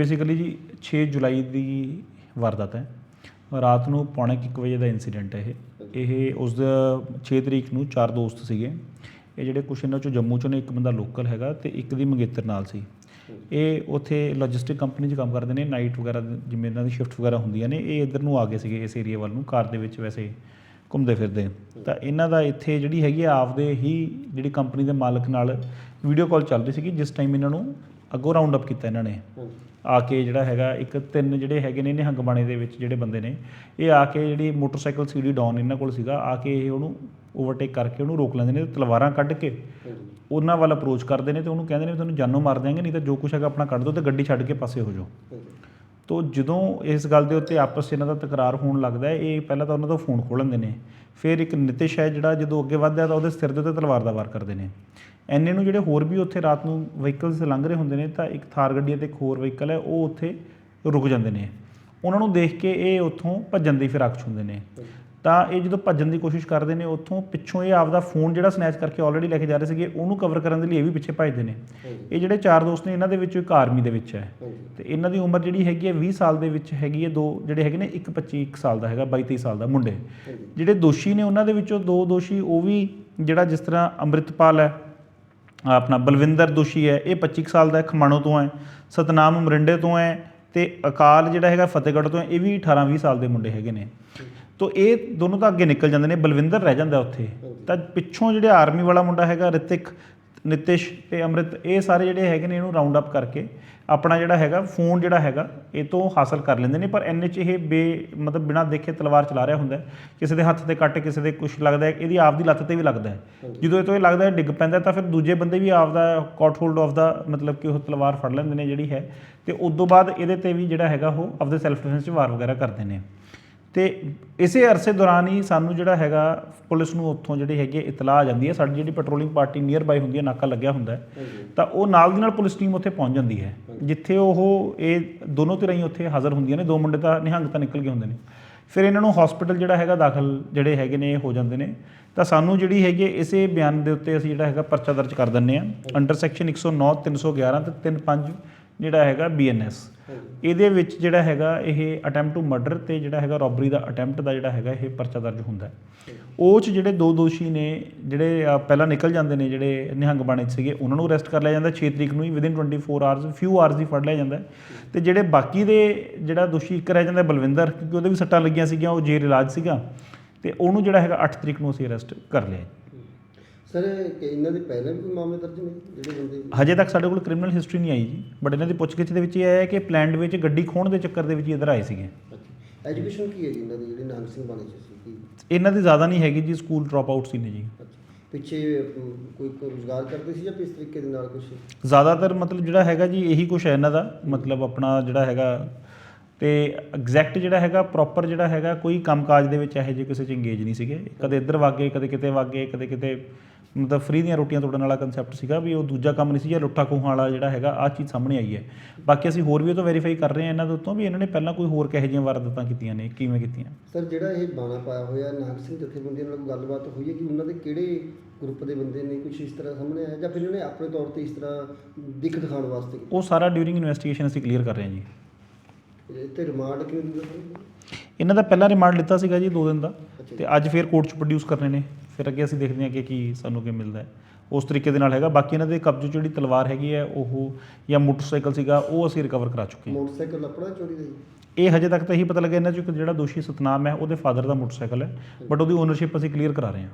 Basically ਜੀ 6 ਜੁਲਾਈ ਦੀ ਵਾਰਦਾਤ ਹੈ। ਰਾਤ ਨੂੰ ਪੌਣੇ ਕੁ ਇੱਕ ਵਜੇ ਦਾ ਇਨਸੀਡੈਂਟ ਹੈ ਇਹ। ਇਹ ਉਸ ਦਾ 6 ਤਰੀਕ ਨੂੰ ਚਾਰ ਦੋਸਤ ਸੀਗੇ। ਇਹ ਜਿਹੜੇ ਕੁਛ ਇਹਨਾਂ ਚੋਂ ਜੰਮੂ ਚੋਂ ਨੇ, ਇੱਕ ਬੰਦਾ ਲੋਕਲ ਹੈਗਾ ਤੇ ਇੱਕ ਦੀ ਮੰਗੇਤਰ ਨਾਲ ਸੀ। ਇਹ ਉੱਥੇ ਲੌਜਿਸਟਿਕ ਕੰਪਨੀ 'ਚ ਕੰਮ ਕਰਦੇ ਨੇ ਨਾਈਟ ਵਗੈਰਾ ਜਿਵੇਂ ਇਹਨਾਂ ਦੀ ਸ਼ਿਫਟ ਵਗੈਰਾ ਹੁੰਦੀਆਂ ਨੇ, ਇਹ ਇੱਧਰ ਨੂੰ ਆ ਗਏ ਸੀਗੇ ਇਸ ਏਰੀਆ ਵੱਲ ਨੂੰ, ਕਾਰ ਦੇ ਵਿੱਚ ਵੈਸੇ ਘੁੰਮਦੇ ਫਿਰਦੇ। ਤਾਂ ਇਹਨਾਂ ਦਾ ਇੱਥੇ ਜਿਹੜੀ ਹੈਗੀ ਆ, ਆਪਦੇ ਹੀ ਜਿਹੜੀ ਕੰਪਨੀ ਦੇ ਮਾਲਕ ਨਾਲ ਵੀਡੀਓ ਕਾਲ ਚੱਲ ਰਹੀ ਸੀਗੀ, ਜਿਸ ਟਾਈਮ ਇਹਨਾਂ ਨੂੰ ਅੱਗੋਂ ਰਾਉਂਡ ਅਪ ਕੀਤਾ ਇਹਨਾਂ ਨੇ। ਆ ਕੇ ਜਿਹੜਾ ਹੈਗਾ, ਇੱਕ ਤਿੰਨ ਜਿਹੜੇ ਹੈਗੇ ਨੇ ਨਿਹੰਗ ਬਾਣੇ ਦੇ ਵਿੱਚ ਜਿਹੜੇ ਬੰਦੇ ਨੇ, ਇਹ ਆ ਕੇ ਜਿਹੜੀ ਮੋਟਰਸਾਈਕਲ ਸੀਡੀ ਡਾਊਨ ਇਹਨਾਂ ਕੋਲ ਸੀਗਾ, ਆ ਕੇ ਇਹ ਉਹਨੂੰ ਓਵਰਟੇਕ ਕਰਕੇ ਉਹਨੂੰ ਰੋਕ ਲੈਂਦੇ ਨੇ ਤੇ ਤਲਵਾਰਾਂ ਕੱਢ ਕੇ ਉਹਨਾਂ ਵੱਲ ਅਪਰੋਚ ਕਰਦੇ ਨੇ ਤੇ ਉਹਨੂੰ ਕਹਿੰਦੇ ਨੇ ਵੀ ਤੁਹਾਨੂੰ ਜਾਨੋਂ ਮਾਰ ਦਿਆਂਗੇ, ਨਹੀਂ ਤਾਂ ਜੋ ਕੁਛ ਹੈਗਾ ਆਪਣਾ ਕੱਢ ਦਿਓ ਤੇ ਗੱਡੀ ਛੱਡ ਕੇ ਪਾਸੇ ਹੋ ਜਾਓ। ਤੋ ਜਦੋਂ ਇਸ ਗੱਲ ਦੇ ਉੱਤੇ ਆਪਸ 'ਚ ਇਹਨਾਂ ਦਾ ਤਕਰਾਰ ਹੋਣ ਲੱਗਦਾ ਹੈ, ਇਹ ਪਹਿਲਾਂ ਤਾਂ ਉਹਨਾਂ ਦਾ ਫੋਨ ਖੋਲ ਲੈਂਦੇ ਨੇ। ਫਿਰ ਇੱਕ ਨਿਤਿਸ਼ ਹੈ ਜਿਹੜਾ ਜਦੋਂ ਅੱਗੇ ਵੱਧਦਾ ਤਾਂ ਉਹਦੇ ਸਿਰ ਦੇ ਉੱਤੇ ਤਲਵਾਰ ਦਾ ਵਾਰ ਕਰਦੇ ਨੇ। ਐਨੇ ਨੂੰ ਜਿਹੜੇ ਹੋਰ ਵੀ ਉੱਥੇ ਰਾਤ ਨੂੰ ਵਹੀਕਲਸ ਲੰਘ ਰਹੇ ਹੁੰਦੇ ਨੇ ਤਾਂ ਇੱਕ ਥਾਰ ਗੱਡੀ ਅਤੇ ਇੱਕ ਹੋਰ ਵਹੀਕਲ ਹੈ, ਉਹ ਉੱਥੇ ਰੁਕ ਜਾਂਦੇ ਨੇ। ਉਹਨਾਂ ਨੂੰ ਦੇਖ ਕੇ ਇਹ ਉੱਥੋਂ ਭੱਜਣ ਦੀ ਫਿਰਾਕ 'ਚ ਹੁੰਦੇ ਨੇ। ਤਾਂ ਇਹ ਜਦੋਂ ਭੱਜਣ ਦੀ ਕੋਸ਼ਿਸ਼ ਕਰਦੇ ਨੇ ਉੱਥੋਂ ਪਿੱਛੋਂ ਇਹ ਆਪਦਾ ਫੋਨ ਜਿਹੜਾ ਸਨੈਚ ਕਰਕੇ ਆਲਰੇਡੀ ਲੈ ਕੇ ਜਾ ਰਹੇ ਸੀਗੇ ਉਹਨੂੰ ਕਵਰ ਕਰਨ ਦੇ ਲਈ ਇਹ ਵੀ ਪਿੱਛੇ ਭੱਜਦੇ ਨੇ। ਇਹ ਜਿਹੜੇ ਚਾਰ ਦੋਸਤ ਨੇ ਇਹਨਾਂ ਦੇ ਵਿੱਚੋਂ ਇੱਕ ਆਰਮੀ ਦੇ ਵਿੱਚ ਹੈ। ਤੇ ਇਹਨਾਂ ਦੀ ਉਮਰ ਜਿਹੜੀ ਹੈਗੀ ਹੈ 20 ਸਾਲ ਦੇ ਵਿੱਚ ਹੈਗੀ ਹੈ ਦੋ ਜਿਹੜੇ ਹੈਗੇ ਨੇ ਇੱਕ 25 ਇੱਕ ਸਾਲ ਦਾ ਹੈਗਾ 22 23 ਸਾਲ ਦਾ ਮੁੰਡੇ। ਜਿਹੜੇ ਦੋਸ਼ੀ ਨੇ ਉਹਨਾਂ ਦੇ ਵਿੱਚੋਂ ਦੋ ਦੋਸ਼ੀ ਉਹ ਵੀ ਜਿਹੜਾ ਜਿਸ ਤਰ੍ਹਾਂ ਅੰਮ੍ਰਿਤਪਾਲ ਹੈ ਆਪਣਾ ਬਲਵਿੰਦਰ ਦੋਸ਼ੀ ਹੈ ਇਹ 25 ਕੁ ਸਾਲ ਦਾ ਖਮਾਣੋ ਤੋਂ ਹੈ ਸਤਨਾਮ ਮਰਿੰਡੇ ਤੋਂ ਹੈ ਤੇ ਅਕਾਲ ਜਿਹੜਾ ਹੈਗਾ ਫਤਿਹਗੜ੍ਹ ਤੋਂ ਇਹ ਵੀ 18 20 ਸਾਲ ਦੇ ਮੁੰਡੇ ਹੈਗੇ ਨੇ। ਤੋ ਇਹ ਦੋਨੋਂ ਤਾਂ ਅੱਗੇ ਨਿਕਲ ਜਾਂਦੇ ਨੇ ਬਲਵਿੰਦਰ ਰਹਿ ਜਾਂਦਾ ਉੱਥੇ। ਤਾਂ ਪਿੱਛੋਂ ਜਿਹੜੇ ਆਰਮੀ ਵਾਲਾ ਮੁੰਡਾ ਹੈਗਾ ਰਿਤਿਕ ਨਿਤਿਸ਼ ਤੇ ਅੰਮ੍ਰਿਤ ਇਹ ਸਾਰੇ ਜਿਹੜੇ ਹੈਗੇ ਨੇ ਇਹਨੂੰ ਰਾਉਂਡ ਅਪ ਕਰਕੇ ਆਪਣਾ ਜਿਹੜਾ ਹੈਗਾ ਫੋਨ ਜਿਹੜਾ ਹੈਗਾ ਇਹ ਤੋਂ ਹਾਸਲ ਕਰ ਲੈਂਦੇ ਨੇ। ਪਰ ਐਨ ਚ ਇਹ ਬੇ ਮਤਲਬ ਬਿਨਾਂ ਦੇਖੇ ਤਲਵਾਰ ਚਲਾ ਰਿਹਾ ਹੁੰਦਾ। ਕਿਸੇ ਦੇ ਹੱਥ ਤੇ ਕੱਟ ਕਿਸੇ ਦੇ ਕੁਝ ਲੱਗਦਾ ਹੈ ਇਹਦੀ ਆਪਦੀ ਲੱਤ ਤੇ ਵੀ ਲੱਗਦਾ ਹੈ। ਜਦੋਂ ਇਹ ਤੋਂ ਇਹ ਲੱਗਦਾ ਹੈ ਡਿੱਗ ਪੈਂਦਾ ਤਾਂ ਫਿਰ ਦੂਜੇ ਬੰਦੇ ਵੀ ਆਪਦਾ ਕਾਟ ਹੋਲਡ ਆਫ ਦਾ ਮਤਲਬ ਕਿ ਉਹ ਤਲਵਾਰ ਫੜ ਲੈਂਦੇ ਨੇ ਜਿਹੜੀ ਹੈ। ਤੇ ਉਸ ਤੋਂ ਬਾਅਦ ਇਹਦੇ ਤੇ ਵੀ ਜਿਹੜਾ ਹੈਗਾ ਉਹ ਆਪਦੇ ਸੈਲਫ ਡਿਫੈਂਸ 'ਚ ਵਾਰ ਵਗੈਰਾ ਕਰਦੇ ਨੇ। ਤੇ ਇਸੇ ਅਰਸੇ ਦੌਰਾਨ ਹੀ ਸਾਨੂੰ ਜਿਹੜਾ ਹੈਗਾ ਪੁਲਿਸ ਨੂੰ ਉੱਥੋਂ ਜਿਹੜੀ ਹੈਗੀ ਇਤਲਾਹ ਆ ਜਾਂਦੀ ਹੈ। ਸਾਡੀ ਜਿਹੜੀ ਪੈਟਰੋਲਿੰਗ ਪਾਰਟੀ ਨੀਅਰ ਬਾਈ ਹੁੰਦੀ ਹੈ ਨਾਕਾ ਲੱਗਿਆ ਹੁੰਦਾ ਹੈ। ਤਾਂ ਉਹ ਨਾਲ ਦੀ ਨਾਲ ਪੁਲਿਸ ਟੀਮ ਉੱਥੇ ਪਹੁੰਚ ਜਾਂਦੀ ਹੈ। ਜਿੱਥੇ ਉਹ ਇਹ ਦੋਨੋਂ ਧਿਰਾਂ ਹੀ ਉੱਥੇ ਹਾਜ਼ਰ ਹੁੰਦੀਆਂ ਨੇ। ਦੋ ਮੁੰਡੇ ਤਾਂ ਨਿਹੰਗ ਤਾਂ ਨਿਕਲ ਗਏ ਹੁੰਦੇ ਨੇ। ਫਿਰ ਇਹਨਾਂ ਨੂੰ ਹਸਪੀਟਲ ਜਿਹੜਾ ਹੈਗਾ ਦਾਖਲ ਜਿਹੜੇ ਹੈਗੇ ਨੇ ਹੋ ਜਾਂਦੇ ਨੇ। ਤਾਂ ਸਾਨੂੰ ਜਿਹੜੀ ਹੈਗੀ ਇਸੇ ਬਿਆਨ ਦੇ ਉੱਤੇ ਅਸੀਂ ਜਿਹੜਾ ਹੈਗਾ ਪਰਚਾ ਦਰਜ ਕਰ ਦਿੰਨੇ ਆ ਅੰਡਰ ਸੈਕਸ਼ਨ 109 311 ਤੇ 35 ਜਿਹੜਾ ਹੈਗਾ ਬੀਐਨਐਸ ਇਹਦੇ ਵਿੱਚ ਜਿਹੜਾ ਹੈਗਾ ਇਹ ਅਟੈਂਪਟ ਟੂ ਮਰਡਰ ਤੇ ਜਿਹੜਾ ਹੈਗਾ ਰੋਬਰੀ ਦਾ ਅਟੈਂਪਟ ਦਾ ਜਿਹੜਾ ਹੈਗਾ ਇਹ ਪਰਚਾ ਦਰਜ ਹੁੰਦਾ ਹੈ। ਉਹ ਚ ਜਿਹੜੇ ਦੋ ਦੋਸ਼ੀ ਨੇ ਜਿਹੜੇ ਪਹਿਲਾਂ ਨਿਕਲ ਜਾਂਦੇ ਨੇ ਜਿਹੜੇ ਨਿਹੰਗ ਬਾਣੇ 'ਚ ਸੀਗੇ ਉਹਨਾਂ ਨੂੰ ਅਰੈਸਟ ਕਰ ਲਿਆ ਜਾਂਦਾ 6 ਤਰੀਕ ਨੂੰ ਹੀ ਵਿਦਿਨ 24 ਆਵਰਸ ਫਿਊ ਆਵਰਸ ਹੀ ਫੜ ਲਿਆ ਜਾਂਦਾ। ਤੇ ਜਿਹੜੇ ਬਾਕੀ ਦੇ ਜਿਹੜਾ ਦੋਸ਼ੀ ਇੱਕ ਰਹਿ ਜਾਂਦਾ ਬਲਵਿੰਦਰ ਕਿਉਂਕਿ ਉਹਦੇ ਵੀ ਸੱਟਾਂ ਲੱਗੀਆਂ ਸੀਗੀਆਂ ਉਹ ਜੇਰ ਇਲਾਜ ਸੀਗਾ। ਤੇ ਉਹਨੂੰ ਜਿਹੜਾ ਹੈਗਾ 8 ਤਰੀਕ ਨੂੰ ਅਸੀਂ ਅਰੈਸਟ ਕਰ ਲਿਆ ਸਰ ਕਿ ਇਹਨਾਂ ਦੇ ਪਹਿਲਾਂ ਵੀ ਕੋਈ ਮਾਮਲੇ ਦਰਜ ਨੇ? ਜਿਹੜੇ ਬੰਦੇ ਹਜੇ ਤੱਕ ਸਾਡੇ ਕੋਲ ਕ੍ਰਿਮੀਨਲ ਹਿਸਟਰੀ ਨਹੀਂ ਆਈ ਜੀ। ਬਟ ਇਹਨਾਂ ਦੀ ਪੁੱਛਗਿੱਛ ਦੇ ਵਿੱਚ ਇਹ ਆਇਆ ਕਿ ਪਲਾਨ ਵਿੱਚ ਗੱਡੀ ਖੋਣ ਦੇ ਚੱਕਰ ਦੇ ਵਿੱਚ ਇੱਧਰ ਆਏ ਸੀਗੇ। ਐਜੂਕੇਸ਼ਨ ਕੀ ਹੈ ਜੀ ਇਹਨਾਂ ਦੀ ਜਿਹੜੀ ਨਾਨਕ ਸਿੰਘ ਬਾਣੇ ਚ ਸੀ? ਕੀ ਇਹਨਾਂ ਦੀ ਜ਼ਿਆਦਾ ਨਹੀਂ ਹੈਗੀ ਜੀ ਸਕੂਲ ਡ੍ਰੌਪ ਆਊਟ ਸੀ ਨੇ ਜੀ। ਪਿੱਛੇ ਕੋਈ ਰੋਜ਼ਗਾਰ ਕਰਦੇ ਸੀ ਜਾਂ ਕਿਸ ਤਰੀਕੇ ਦੇ ਨਾਲ ਕੁਝ ਜ਼ਿਆਦਾਤਰ ਮਤਲਬ ਜਿਹੜਾ ਹੈਗਾ ਜੀ ਇਹੀ ਕੁਝ ਹੈ ਇਹਨਾਂ ਦਾ। ਮਤਲਬ ਆਪਣਾ ਜਿਹੜਾ ਹੈਗਾ ਤੇ ਐਗਜ਼ੈਕਟ ਜਿਹੜਾ ਹੈਗਾ ਪ੍ਰੋਪਰ ਜਿਹੜਾ ਹੈਗਾ ਕੋਈ ਕੰਮਕਾਜ ਦੇ ਵਿੱਚ ਇਹੋ ਜਿਹੇ ਕਿਸੇ ਚ ਇੰਗੇਜ ਨਹੀਂ ਸੀਗੇ। ਕਦੇ ਇੱਧਰ ਵਾਗੇ ਕਦੇ ਕਿਤੇ ਵਾਗੇ ਕਦੇ ਕਿਤੇ ਮਤਲਬ ਫ੍ਰੀ ਦੀਆਂ ਰੋਟੀਆਂ ਤੋੜਨ ਵਾਲਾ ਕਨਸੈਪਟ ਸੀਗਾ ਵੀ ਉਹ ਦੂਜਾ ਕੰਮ ਨਹੀਂ ਸੀ ਜਾਂ ਲੁੱਟਾ ਖੋਹਾਂ ਵਾਲਾ ਜਿਹੜਾ ਹੈਗਾ ਆ ਚੀਜ਼ ਸਾਹਮਣੇ ਆਈ ਹੈ। ਬਾਕੀ ਅਸੀਂ ਹੋਰ ਵੀ ਉਹ ਤੋਂ ਵੈਰੀਫਾਈ ਕਰ ਰਹੇ ਹਾਂ ਇਹਨਾਂ ਦੇ ਉੱਤੋਂ ਵੀ ਇਹਨਾਂ ਨੇ ਪਹਿਲਾਂ ਕੋਈ ਹੋਰ ਕਿਹੋ ਜਿਹੀਆਂ ਵਾਰਦਾਤਾਂ ਕੀਤੀਆਂ ਨੇ ਕਿਵੇਂ ਕੀਤੀਆਂ? ਸਰ ਜਿਹੜਾ ਇਹ ਬਾਣਾ ਪਾਇਆ ਹੋਇਆ ਨਾਨਕ ਸਿੰਘ ਜਥੇਬੰਦੀਆਂ ਨਾਲ ਗੱਲਬਾਤ ਹੋਈ ਹੈ ਕਿ ਉਹਨਾਂ ਦੇ ਕਿਹੜੇ ਗਰੁੱਪ ਦੇ ਬੰਦੇ ਨੇ ਕੁਝ ਇਸ ਤਰ੍ਹਾਂ ਸਾਹਮਣੇ ਆਇਆ ਜਾਂ ਫਿਰ ਇਹਨਾਂ ਨੇ ਆਪਣੇ ਤੌਰ ਤੇ ਇਸ ਤਰ੍ਹਾਂ ਦਿੱਖ ਦਿਖਾਉਣ ਵਾਸਤੇ? ਉਹ ਸਾਰਾ ਡਿਊਰਿੰਗ ਇਨਵੈਸਟੀਗੇਸ਼ਨ ਅਸੀਂ ਕਲੀਅਰ ਕਰ ਰਹੇ ਹਾਂ ਜੀ। ਤੇ ਰਿਮਾਂਡ ਕਿਉਂ ਦਿੰਦੇ ਸਰ ਇਹਨਾਂ ਦਾ ਪਹਿਲਾ ਰਿਮਾਂਡ ਲਿੱਤਾ ਸੀਗਾ ਜੀ 2 ਦਿਨ ਦਾ ਤੇ ਅੱਜ ਫੇਰ ਕੋਰਟ 'ਚ ਪ੍ਰੋਡਿਊਸ ਕਰਨੇ ਨੇ। ਫਿਰ ਅੱਗੇ ਅਸੀਂ ਦੇਖਦੇ ਹਾਂ ਕਿ ਕੀ ਸਾਨੂੰ ਕੀ ਮਿਲਦਾ ਹੈ। ਉਸ ਤਰੀਕੇ ਦੇ ਨਾਲ ਹੈਗਾ। ਬਾਕੀ ਇਹਨਾਂ ਦੇ ਕਬਜ਼ੇ 'ਚ ਜਿਹੜੀ ਤਲਵਾਰ ਹੈਗੀ ਹੈ ਉਹ ਜਾਂ ਮੋਟਰਸਾਈਕਲ ਸੀਗਾ ਉਹ ਅਸੀਂ ਰਿਕਵਰ ਕਰਾ ਚੁੱਕੇ ਹਾਂ। ਮੋਟਰਸਾਈਕਲ ਆਪਣਾ ਚੋਰੀ ਦਾ ਜੀ? ਇਹ ਹਜੇ ਤੱਕ ਤਾਂ ਇਹੀ ਪਤਾ ਲੱਗਾ ਇਹਨਾਂ 'ਚੋਂ ਇੱਕ ਜਿਹੜਾ ਦੋਸ਼ੀ ਸਤਨਾਮ ਹੈ ਉਹਦੇ ਫਾਦਰ ਦਾ ਮੋਟਰਸਾਈਕਲ ਹੈ। ਬਟ ਉਹਦੀ ਓਨਰਸ਼ਿਪ ਅਸੀਂ ਕਲੀਅਰ ਕਰਾ ਰਹੇ ਹਾਂ।